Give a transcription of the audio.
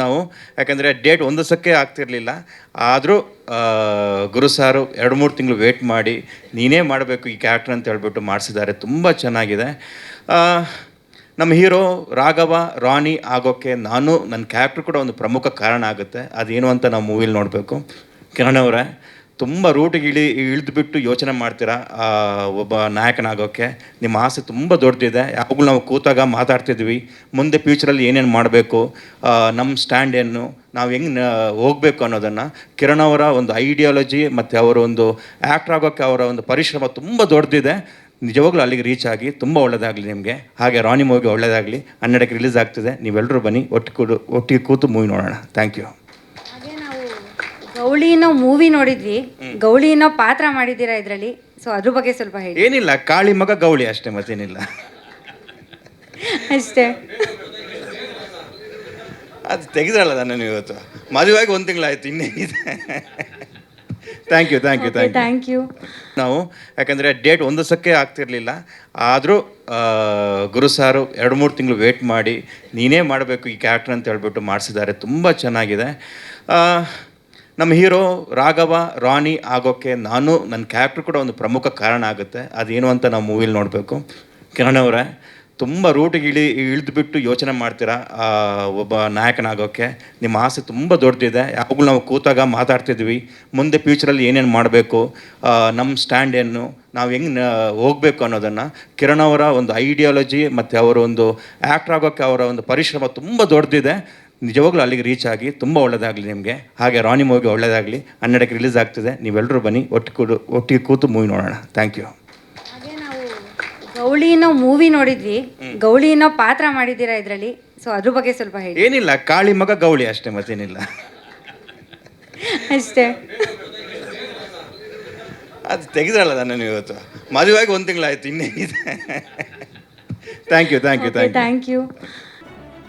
ನಾವು, ಯಾಕಂದರೆ ಡೇಟ್ ಹೊಂದಿಸೋಕ್ಕೆ ಆಗ್ತಿರಲಿಲ್ಲ. ಆದರೂ ಗುರು ಸಾರು ಎರಡು ಮೂರು ತಿಂಗಳು ವೇಟ್ ಮಾಡಿ, ನೀನೇ ಮಾಡಬೇಕು ಈ ಕ್ಯಾರೆಕ್ಟರ್ ಅಂತ ಹೇಳ್ಬಿಟ್ಟು ಮಾಡಿಸಿದ್ದಾರೆ. ತುಂಬ ಚೆನ್ನಾಗಿದೆ. ನಮ್ಮ ಹೀರೋ ರಾಘವ, ರಾಣಿ ಆಗೋಕ್ಕೆ ನಾನು, ನನ್ನ ಕ್ಯಾರೆಕ್ಟರ್ ಕೂಡ ಒಂದು ಪ್ರಮುಖ ಕಾರಣ ಆಗುತ್ತೆ. ಅದೇನು ಅಂತ ನಾವು ಮೂವಿಲಿ ನೋಡಬೇಕು. ಕಿರಣ್ ಅವರೇ ತುಂಬ ರೂಟಿಗೆ ಇಳಿ ಇಳಿದ್ಬಿಟ್ಟು ಯೋಚನೆ ಮಾಡ್ತೀರಾ? ಒಬ್ಬ ನಾಯಕನಾಗೋಕ್ಕೆ ನಿಮ್ಮ ಆಸೆ ತುಂಬ ದೊಡ್ಡದಿದೆ. ಯಾವಾಗಲೂ ನಾವು ಕೂತಾಗ ಮಾತಾಡ್ತಿದ್ವಿ. ಮುಂದೆ ಫ್ಯೂಚರಲ್ಲಿ ಏನೇನು ಮಾಡಬೇಕು? ನಮ್ಮ ಸ್ಟ್ಯಾಂಡ್ ಏನು? ನಾವು ಹೆಂಗೆ ಹೋಗಬೇಕು ಅನ್ನೋದನ್ನು. ಕಿರಣ್ ಅವರ ಒಂದು ಐಡಿಯಾಲಜಿ ಮತ್ತು ಅವರ ಒಂದು ಆ್ಯಕ್ಟ್ರ್ ಆಗೋಕ್ಕೆ ಅವರ ಒಂದು ಪರಿಶ್ರಮ ತುಂಬ ದೊಡ್ಡದಿದೆ. ನಿಜವಾಗ್ಲೂ ಅಲ್ಲಿಗೆ ರೀಚ್ ಆಗಿ ತುಂಬ ಒಳ್ಳೆಯದಾಗಲಿ ನಿಮಗೆ. ಹಾಗೆ ರಾಣಿ ಮೂವಿಗೆ ಒಳ್ಳೆಯದಾಗಲಿ ಹನ್ನೆರಡಕ್ಕೆ ರಿಲೀಸ್ ಆಗ್ತಿದೆ. ನೀವೆಲ್ಲರೂ ಬನ್ನಿ. ಒಟ್ಟಿಗೆ ಕೂಡು, ಒಟ್ಟಿಗೆ ಕೂತು ಮೂವಿ ನೋಡೋಣ. ಥ್ಯಾಂಕ್ ಯು ಗೌಳಿ ಅನ್ನೋ ಮೂವಿ ನೋಡಿದ್ವಿ. ಗೌಳಿ ಅನ್ನೋ ಪಾತ್ರ ಮಾಡಿದ್ದೀರಾ ಇದರಲ್ಲಿ? ಸೊ ಅದ್ರ ಬಗ್ಗೆ ಸ್ವಲ್ಪ ಹೇಳಿ. ಏನಿಲ್ಲ ಕಾಳಿ ಮಗ ಗೌಳಿ ಅಷ್ಟೇ ಮತ್ತೇನಿಲ್ಲ. ಅಷ್ಟೇ. ಅದು ತೆಗೆದ್ರಲ್ಲ ನಾನು ಇವತ್ತು. ಮದುವೆಗೆ ಒಂದು ತಿಂಗಳಾಯ್ತು ಇನ್ನೇನಿದೆ thank you thank you thank you thank you ನಾವು ಯಾಕಂದರೆ ಡೇಟ್ ಒಂದು ಸಕ್ಕೆ ಆಗ್ತಿರಲಿಲ್ಲ. ಆದರೂ ಗುರು ಸಾರು ಎರಡು ಮೂರು ತಿಂಗಳು ವೇಟ್ ಮಾಡಿ ನೀನೇ ಮಾಡಬೇಕು ಈ ಕ್ಯಾರೆಕ್ಟರ್ ಅಂತ ಹೇಳ್ಬಿಟ್ಟು ಮಾಡಿಸಿದ್ದಾರೆ. ತುಂಬ ಚೆನ್ನಾಗಿದೆ. ನಮ್ಮ ಹೀರೋ ರಾಘವ, ರಾಣಿ ಆಗೋಕ್ಕೆ ನಾನು, ನನ್ನ ಕ್ಯಾರೆಕ್ಟರ್ ಕೂಡ ಒಂದು ಪ್ರಮುಖ ಕಾರಣ ಆಗುತ್ತೆ. ಅದೇನು ಅಂತ ನಾವು ಮೂವಿಲಿ ನೋಡಬೇಕು. ಕಿರಣ್ ಅವರೇ, ತುಂಬ ರೂಟಿಗೆ ಇಳಿ, ಇಳಿದ್ಬಿಟ್ಟು ಯೋಚನೆ ಮಾಡ್ತೀರಾ ಒಬ್ಬ ನಾಯಕನಾಗೋಕ್ಕೆ ನಿಮ್ಮ ಆಸೆ ತುಂಬ ದೊಡ್ಡದಿದೆ. ಯಾವಾಗಲೂ ನಾವು ಕೂತಾಗ ಮಾತಾಡ್ತಿದ್ವಿ. ಮುಂದೆ ಫ್ಯೂಚರಲ್ಲಿ ಏನೇನು ಮಾಡಬೇಕು ನಮ್ಮ ಸ್ಟ್ಯಾಂಡ್ ಏನು, ನಾವು ಹೆಂಗೆ ಹೋಗಬೇಕು ಅನ್ನೋದನ್ನು ಕಿರಣ್ ಅವರ ಒಂದು ಐಡಿಯಾಲಜಿ ಮತ್ತು ಅವರ ಒಂದು ಆ್ಯಕ್ಟ್ರ್ ಆಗೋಕ್ಕೆ ಅವರ ಒಂದು ಪರಿಶ್ರಮ ತುಂಬ ದೊಡ್ಡದಿದೆ. ನಿಜವಾಗ್ಲೂ ಅಲ್ಲಿಗೆ ರೀಚ್ ಆಗಿ ತುಂಬ ಒಳ್ಳೆಯದಾಗಲಿ ನಿಮಗೆ. ಹಾಗೆ ರಾಣಿ ಮೂವಿಗೆ ಒಳ್ಳೆಯದಾಗಲಿ ಹನ್ನೆರಡಕ್ಕೆ ರಿಲೀಸ್ ಆಗ್ತಿದೆ. ನೀವೆಲ್ಲರೂ ಬನ್ನಿ. ಒಟ್ಟಿಗೆ ಕೂಡು ಒಟ್ಟಿಗೆ ಕೂತು ಮೂವಿ ನೋಡೋಣ. ಥ್ಯಾಂಕ್ ಯು ಹಾಗೆ ನಾವು ಗೌಳಿ ಅನ್ನೋ ಮೂವಿ ನೋಡಿದ್ವಿ. ಗೌಳಿ ಅನ್ನೋ ಪಾತ್ರ ಮಾಡಿದ್ದೀರಾ ಇದರಲ್ಲಿ? ಸೊ ಅದ್ರ ಬಗ್ಗೆ ಸ್ವಲ್ಪ ಹೇಳಿ. ಏನಿಲ್ಲ. ಕಾಳಿ ಮಗ ಗೌಳಿ ಅಷ್ಟೇ ಮತ್ತೇನಿಲ್ಲ. ಅಷ್ಟೇ. ಅದು ತೆಗೆದ್ರಲ್ಲ ನಾನು ಇವತ್ತು? ಮದುವೆಗೆ ಒಂದು ತಿಂಗಳಾಯ್ತು ಇನ್ನೇನಿದೆ thank you thank you thank you thank you